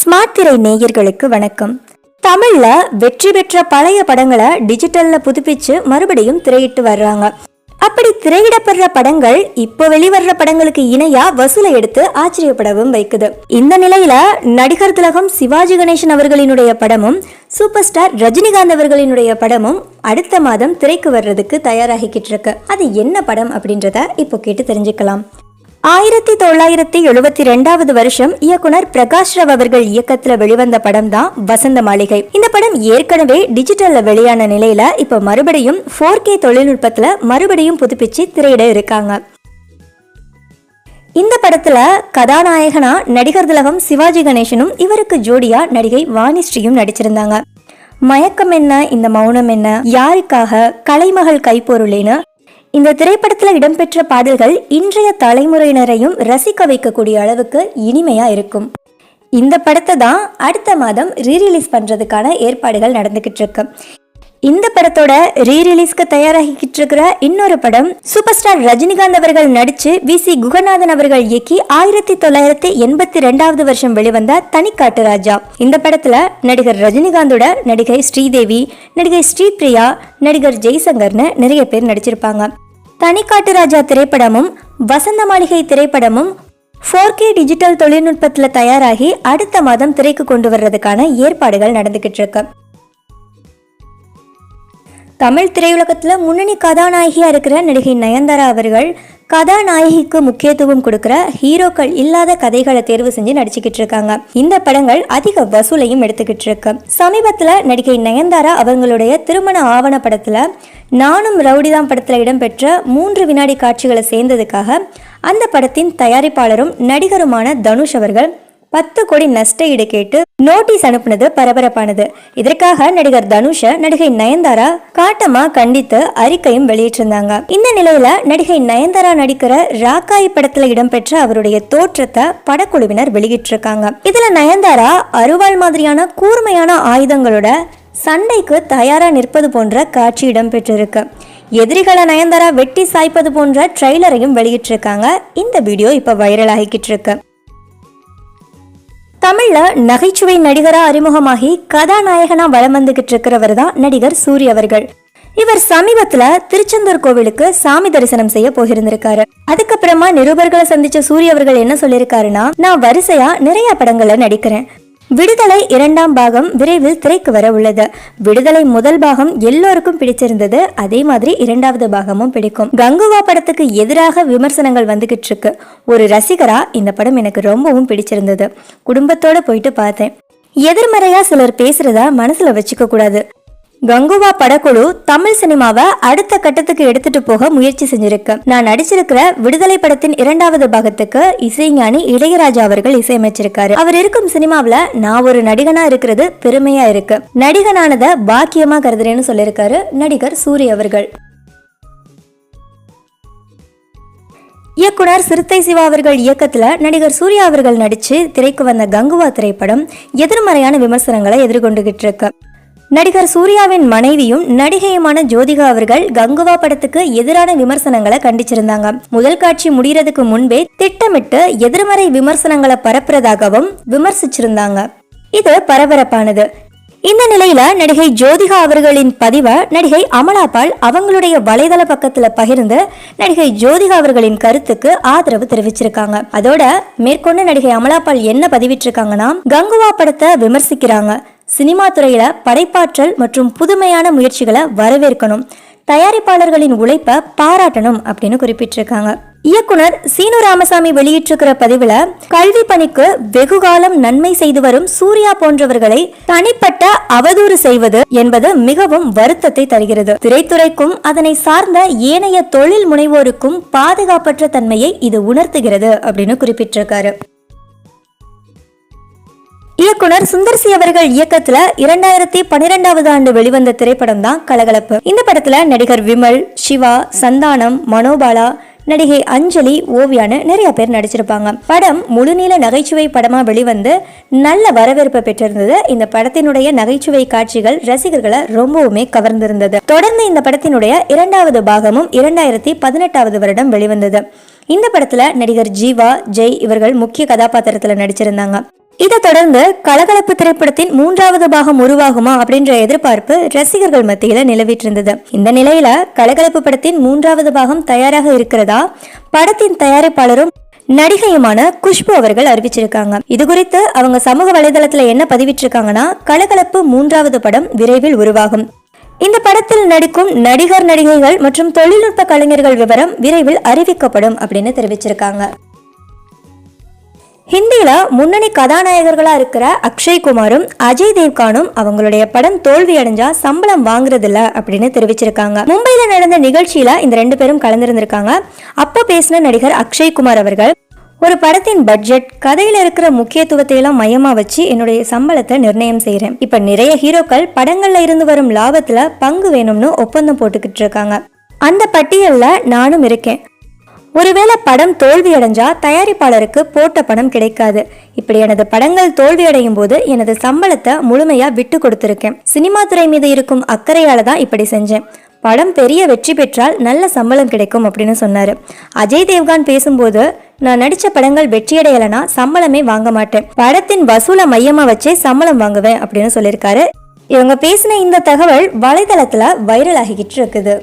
Smart திரை நேயர்களுக்கு வணக்கம். தமிழ்ல வெற்றி பெற்ற பழைய படங்களை டிஜிட்டல்ல புதுப்பிச்சு மறுபடியும் திரையிட்டு வர்றாங்க. அப்படி திரையிடப்படுற படங்கள் இப்போ வெளிவர்ற படங்களுக்கு இணையா வசூலை எடுத்து ஆச்சரியப்படவும் வைக்குது. இந்த நிலையில நடிகர் திலகம் சிவாஜி கணேசன் அவர்களினுடைய படமும் சூப்பர் ஸ்டார் ரஜினிகாந்த் அவர்களினுடைய படமும் அடுத்த மாதம் திரைக்கு வர்றதுக்கு தயாராகிக்கிட்டு இருக்கு. அது என்ன படம் அப்படின்றத இப்போ கேட்டு தெரிஞ்சுக்கலாம். ஆயிரத்தி தொள்ளாயிரத்தி எழுபத்தி ரெண்டாவது வருஷம் இயக்குனர் பிரகாஷ் ராவ் அவர்கள் இயக்கத்துல வெளிவந்த படம் தான் வசந்த மாளிகை. இந்த படம் ஏற்கனவே டிஜிட்டல்ல வெளியான நிலையில இப்ப மறுபடியும் ஃபோர் கே தொழில்நுட்பத்துல மறுபடியும் புதுப்பிச்சு திரையிட இருக்காங்க. இந்த படத்துல கதாநாயகனா நடிகர் திலகம் சிவாஜி கணேசனும் இவருக்கு ஜோடியா நடிகை வாணிஸ்ரீயும் நடிச்சிருந்தாங்க. மயக்கம் என்ன? இந்த மௌனம் என்ன? யாருக்காக? கலைமகள் கைப்பொருளேன்னு இந்த திரைப்படத்தில் இடம்பெற்ற பாடல்கள் இன்றைய தலைமுறையினரையும் ரசிக்க வைக்கக்கூடிய அளவுக்கு இனிமையா இருக்கும். இந்த படத்தை தான் அடுத்த மாதம் ரீரிலீஸ் பண்றதுக்கான ஏற்பாடுகள் நடந்துகிட்டு இருக்கு. இந்த படத்தோட ரீரிலீஸ்க்கு தயாராகிக்கிட்டு இருக்கிற இன்னொரு படம் சூப்பர் ஸ்டார் ரஜினிகாந்த் அவர்கள் நடிச்சு வி. சி. குகநாதன் அவர்கள் இயக்கி ஆயிரத்தி தொள்ளாயிரத்தி எண்பத்தி ரெண்டாவது வருஷம் வெளிவந்த தனிக்காட்டு ராஜா. இந்த படத்துல நடிகர் ரஜினிகாந்தோட நடிகை ஸ்ரீதேவி நடிகை ஸ்ரீபிரியா நடிகர் ஜெய்சங்கர்னு நிறைய பேர் நடிச்சிருப்பாங்க. தனிக்காட்டு ராஜா திரைப்படமும் வசந்த மாளிகை திரைப்படமும் ஃபோர் கே டிஜிட்டல் தொழில்நுட்பத்தில் தயாராகி அடுத்த மாதம் திரைக்கு கொண்டு வர்றதுக்கான ஏற்பாடுகள் நடந்துகிட்டு இருக்கு. தமிழ் திரையுலகத்தில் முன்னணி கதாநாயகியாக இருக்கிற நடிகை நயன்தாரா அவர்கள் கதாநாயகிக்கு முக்கியத்துவம் கொடுக்குற ஹீரோக்கள் இல்லாத கதைகளை தேர்வு செஞ்சு நடிச்சுக்கிட்டு இருக்காங்க. இந்த படங்கள் அதிக வசூலையும் எடுத்துக்கிட்டு இருக்கு. சமீபத்தில் நடிகை நயன்தாரா அவங்களுடைய திருமண ஆவண படத்தில் நானும் ரவுடிதான் படத்தில் இடம்பெற்ற மூன்று வினாடி காட்சிகளை சேர்ந்ததுக்காக அந்த படத்தின் தயாரிப்பாளரும் நடிகருமான தனுஷ் அவர்கள் பத்து கோடி நஷ்ட ஈடு கேட்டு நோட்டீஸ் அனுப்புனது பரபரப்பானது. இதற்காக நடிகர் தனுஷ நடிகை நயன்தாரா காட்டமா கண்டித்து அறிக்கையும் வெளியிட்டிருந்தாங்க. இந்த நிலையில நடிகை நயன்தாரா நடிக்கிற ராக்காய் படத்துல இடம்பெற்ற அவருடைய தோற்றத்தை படக்குழுவினர் வெளியிட்டிருக்காங்க. இதுல நயன்தாரா அருவாள் மாதிரியான கூர்மையான ஆயுதங்களோட சண்டைக்கு தயாரா நிற்பது போன்ற காட்சி இடம்பெற்றிருக்கு. எதிரிகளை நயன்தாரா வெட்டி சாய்ப்பது போன்ற ட்ரெய்லரையும் வெளியிட்டிருக்காங்க. இந்த வீடியோ இப்போ வைரல் ஆகிக்கிட்டு இருக்கு. தமிழ்ல நகைச்சுவை நடிகரா அறிமுகமாகி கதாநாயகனா வலம் வந்துகிட்டு இருக்கிறவர் தான் நடிகர் சூரிய அவர்கள். இவர் சமீபத்துல திருச்செந்தூர் கோவிலுக்கு சாமி தரிசனம் செய்ய போயிருந்திருக்காரு. அதுக்கப்புறமா நிருபர்களை சந்திச்ச சூரிய அவர்கள் என்ன சொல்லியிருக்காருன்னா நான் வரிசையா நிறைய படங்கள்ல நடிக்கிறேன். விடுதலை இரண்டாம் பாகம் விரைவில் திரைக்கு வர உள்ளது. விடுதலை முதல் பாகம் எல்லோருக்கும் பிடிச்சிருந்தது. அதே மாதிரி இரண்டாவது பாகமும் பிடிக்கும். கங்குவா படத்துக்கு எதிராக விமர்சனங்கள் வந்துகிட்டு இருக்கு. ஒரு ரசிகரா இந்த படம் எனக்கு ரொம்பவும் பிடிச்சிருந்தது. குடும்பத்தோட போயிட்டு பார்த்தேன். எதிர்மறையா சிலர் பேசுறதா மனசுல வச்சுக்க கூடாது. கங்குவா படக்குழு தமிழ் சினிமாவை அடுத்த கட்டத்துக்கு எடுத்துட்டு போக முயற்சி செஞ்சிருக்கு. நான் நடிச்சிருக்கிற விடுதலை படத்தின் இரண்டாவது பாகத்துக்கு இசைஞானி இளையராஜா அவர்கள் இசையமைச்சிருக்காரு. அவர் இருக்கும் சினிமாவில் நான் ஒரு நடிகனா இருக்கிறது பெருமையா இருக்கு. நடிகனானத பாக்கியமா கருதுறேன்னு சொல்லியிருக்காரு நடிகர் சூரிய அவர்கள். இயக்குனர் சிறுத்தை சிவா அவர்கள் இயக்கத்தில் நடிகர் சூர்யா அவர்கள் நடிச்சு திரைக்கு வந்த கங்குவா திரைப்படம் எதிர்மறையான விமர்சனங்களை எதிர்கொண்டுகிட்டு இருக்கு. நடிகர் சூர்யாவின் மனைவியும் நடிகையுமான ஜோதிகா அவர்கள் கங்குவா படத்துக்கு எதிரான விமர்சனங்களை கண்டிச்சிருந்தாங்க. முதல் காட்சி முடிகிறதுக்கு முன்பே திட்டமிட்டு எதிர்மறை விமர்சனங்களை பரப்புறதாகவும் விமர்சிச்சிருந்தாங்க. இது பரபரப்பானது. இந்த நிலையில நடிகை ஜோதிகா அவர்களின் பதிவை நடிகை அமலாபால் அவங்களுடைய வலைதள பக்கத்துல பகிர்ந்து நடிகை ஜோதிகா அவர்களின் கருத்துக்கு ஆதரவு தெரிவிச்சிருக்காங்க. அதோட மேற்கொண்டு நடிகை அமலாபால் என்ன பதிவிட்டிருக்காங்கன்னா கங்குவா படத்தை விமர்சிக்கிறாங்க. சினிமா துறையில படைப்பாற்றல் மற்றும் புதுமையான முயற்சிகளை வரவேற்கணும். தயாரிப்பாளர்களின் உழைப்பை பாராட்டணும் அப்படின்னு குறிப்பிட்டிருக்காங்க. இயக்குனர் சீனு ராமசாமி வெளியிட்டிருக்கிற பதிவுல கல்வி பணிக்கு வெகுகாலம் நன்மை செய்து வரும் சூர்யா போன்றவர்களை தனிப்பட்ட அவதூறு செய்வது என்பது மிகவும் வருத்தத்தை தருகிறது. திரைத்துறைக்கும் அதனை சார்ந்த ஏனைய தொழில் முனைவோருக்கும் பாதுகாப்பற்ற தன்மையை இது உணர்த்துகிறது அப்படின்னு குறிப்பிட்டிருக்காரு. இயக்குனர் சுந்தர்சி அவர்கள் இயக்கத்துல இரண்டாயிரத்தி பன்னிரெண்டாவது ஆண்டு வெளிவந்த திரைப்படம் தான் கலகலப்பு. இந்த படத்துல நடிகர் விமல் சிவா சந்தானம் மனோபாலா நடிகை அஞ்சலி ஓவியான்னு நிறைய பேர் நடிச்சிருப்பாங்க. படம் முழுநீள நகைச்சுவை படமா வெளிவந்து நல்ல வரவேற்பு பெற்றிருந்தது. இந்த படத்தினுடைய நகைச்சுவை காட்சிகள் ரசிகர்களை ரொம்பவுமே கவர்ந்திருந்தது. தொடர்ந்து இந்த படத்தினுடைய இரண்டாவது பாகமும் இரண்டாயிரத்தி பதினெட்டாவது வருடம் வெளிவந்தது. இந்த படத்துல நடிகர் ஜீவா ஜெய் இவர்கள் முக்கிய கதாபாத்திரத்துல நடிச்சிருந்தாங்க. இதை தொடர்ந்து கலகலப்பு திரைப்படத்தின் மூன்றாவது பாகம் உருவாகுமா அப்படின்ற எதிர்பார்ப்பு ரசிகர்கள் மத்தியில நிலவிட்டு இருந்தது இந்த நிலையில கலகலப்பு படத்தின் மூன்றாவது பாகம் தயாராக இருக்கிறதா? படத்தின் தயாரிப்பாளரும் நடிகையுமான குஷ்பு அவர்கள் அறிவிச்சிருக்காங்க. இது குறித்து அவங்க சமூக வலைதளத்துல என்ன பதிவிட்டிருக்காங்கன்னா கலகலப்பு மூன்றாவது படம் விரைவில் உருவாகும். இந்த படத்தில் நடிக்கும் நடிகர் நடிகைகள் மற்றும் தொழில்நுட்ப கலைஞர்கள் விவரம் விரைவில் அறிவிக்கப்படும் அப்படின்னு தெரிவிச்சிருக்காங்க. ஹிந்தியில் முன்னணி கதாநாயகர்களாக இருக்கிற அக்ஷய் குமாரும் அஜய் தேவ்கானும் அவங்களுடைய படம் தோல்வி அடைஞ்சா சம்பளம் வாங்குறதில்ல அப்படின்னு தெரிவிச்சிருக்காங்க. மும்பையில் நடந்த நிகழ்ச்சியில் இந்த ரெண்டு பேரும் கலந்திருந்திருக்காங்க. அப்போ பேசின நடிகர் அக்ஷய் குமார் அவர்கள் ஒரு படத்தின் பட்ஜெட் கதையில் இருக்கிற முக்கியத்துவத்தை எல்லாம் மையமாக வச்சு என்னுடைய சம்பளத்தை நிர்ணயம் செய்கிறேன் இப்போ நிறைய ஹீரோக்கள் படங்களில் இருந்து வரும் லாபத்தில் பங்கு வேணும்னு ஒப்பந்தம் போட்டுக்கிட்டு இருக்காங்க. அந்த பட்டியலில் நானும் இருக்கேன். ஒருவேளை படம் தோல்வி அடைஞ்சா தயாரிப்பாளருக்கு போட்ட பணம் கிடைக்காது. இப்படி எனது படங்கள் தோல்வியடையும் போது எனது சம்பளத்தை முழுமையா விட்டு கொடுத்துருக்கேன். சினிமா துறை மீது இருக்கும் அக்கறையால தான் இப்படி செஞ்சேன். படம் பெரிய வெற்றி பெற்றால் நல்ல சம்பளம் கிடைக்கும் அப்படின்னு சொன்னாரு. அஜய் தேவ்கான் பேசும்போது நான் நடிச்ச படங்கள் வெற்றியடையலைனா சம்பளமே வாங்க மாட்டேன். படத்தின் வசூலை மையமா வச்சே சம்பளம் வாங்குவேன் அப்படின்னு சொல்லியிருக்காரு. இவங்க பேசின இந்த தகவல் வலைதளத்துல வைரல் ஆகிக்கிட்டு இருக்குது.